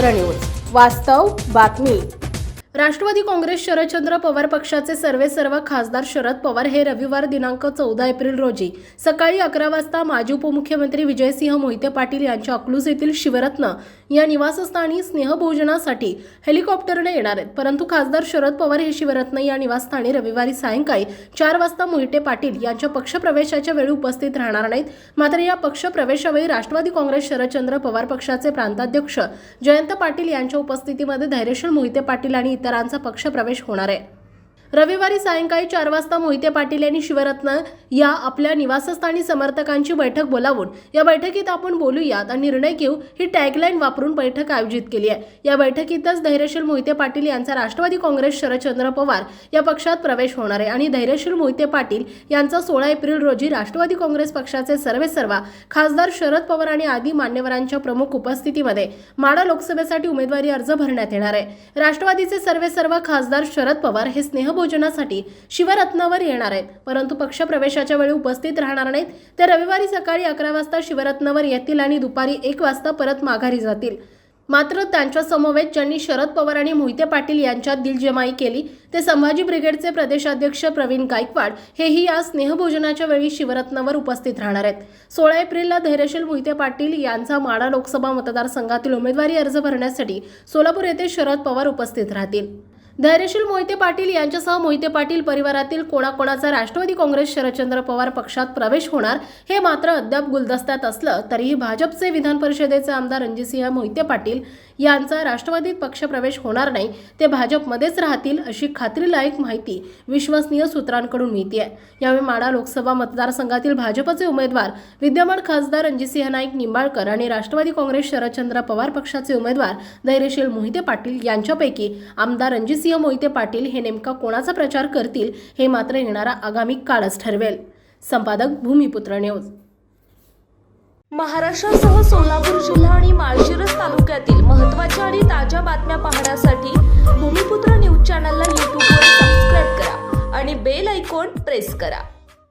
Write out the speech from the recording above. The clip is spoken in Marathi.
क्षेत्र न्यूज. वास्तव बातमी. राष्ट्रवादी काँग्रेस शरदचंद्र पवार पक्षाचे सर्वे सर्व खासदार शरद पवार हे रविवार दिनांक चौदा एप्रिल रोजी सकाळी अकरा वाजता माजी उपमुख्यमंत्री विजयसिंह मोहिते पाटील यांच्या अकलूज येथील शिवरत्न या निवासस्थानी स्नेहभोजनासाठी हेलिकॉप्टरने येणार आहेत. परंतु खासदार शरद पवार हे शिवरत्न या निवासस्थानी रविवारी सायंकाळी चार वाजता मोहिते पाटील यांच्या पक्षप्रवेशाच्या वेळी उपस्थित राहणार नाहीत. मात्र या पक्षप्रवेशावेळी राष्ट्रवादी काँग्रेस शरदचंद्र पवार पक्षाचे प्रांताध्यक्ष जयंत पाटील यांच्या उपस्थितीमध्ये धैर्यशील मोहिते पाटील आणि इतरांचा पक्षप्रवेश होणार आहे. रविवारी सायंकाळी चार वाजता मोहिते पाटील यांनी शिवरत्न या आपल्या निवासस्थानी समर्थकांची बैठक बोलावून या बैठकीत आपण बोलूयात आणि निर्णय घेऊ ही टॅगलाईन वापरून बैठक आयोजित केली आहे. या बैठकीतच धैर्यशील मोहिते पाटील यांचा राष्ट्रवादी काँग्रेस शरदचंद्र पवार या पक्षात प्रवेश होणार आहे आणि धैर्यशील मोहिते पाटील यांचा सोळा एप्रिल रोजी राष्ट्रवादी काँग्रेस पक्षाचे सर्वे सर्वा खासदार शरद पवार आणि आदी मान्यवरांच्या प्रमुख उपस्थितीमध्ये माडा लोकसभेसाठी उमेदवारी अर्ज भरण्यात येणार आहे. राष्ट्रवादीचे सर्वे सर्व खासदार शरद पवार हे स्नेह भोजनासाठी शिवरत्नावर येणार आहेत. परंतु पक्षप्रवेशाच्या वेळी उपस्थित राहणार नाहीत. ते रविवारी सकाळी अकरा वाजता शिवरत्नावर येतील आणि दुपारी एक वाजता परत माघारी जातील. मात्र त्यांच्या समवेत ज्यांनी शरद पवार आणि मोहिते पाटील यांच्यात दिलजमाई केली ते संभाजी ब्रिगेडचे प्रदेशाध्यक्ष प्रवीण गायकवाड हेही या स्नेहभोजनाच्या वेळी शिवरत्नावर उपस्थित राहणार आहेत. सोळा एप्रिलला धैर्यशील मोहिते पाटील यांचा माडा लोकसभा मतदारसंघातील उमेदवारी अर्ज भरण्यासाठी सोलापूर येथे शरद पवार उपस्थित राहतील. धैर्यशील मोहिते पाटील यांच्यासह मोहिते पाटील परिवारातील कोणाकोणाचा राष्ट्रवादी काँग्रेस शरदचंद्र पवार पक्षात प्रवेश होणार हे मात्र अद्याप गुलदस्त्यात असलं तरीही भाजपचे विधान परिषदेचे आमदार रणजितसिंह मोहिते पाटील यांचा राष्ट्रवादीत पक्षप्रवेश होणार नाही ते भाजपमध्येच राहतील अशी खात्रीलायक माहिती विश्वसनीय सूत्रांकडून मिळते यावेळी माडा लोकसभा मतदारसंघातील भाजपचे उमेदवार विद्यमान खासदार रणजितसिंह नाईक निंबाळकर आणि राष्ट्रवादी काँग्रेस शरदचंद्र पवार पक्षाचे उमेदवार धैर्यशील मोहिते पाटील यांच्यापैकी आमदार रणजितसिंह मोहिते पाटील हे नेमका कोणाचा प्रचार करतील हे मात्र येणारा आगामी काळच ठरवेल. संपादक भूमिपुत्र न्यूज. महाराष्ट्रासह सोलापूर जिल्हा आणि माळशिरस तालुक्यातील महत्त्वाच्या आणि ताज्या बातम्या पाहण्यासाठी भूमिपुत्र न्यूज चॅनलला यूट्यूबवर सबस्क्राईब करा आणि बेल ऐकॉन प्रेस करा.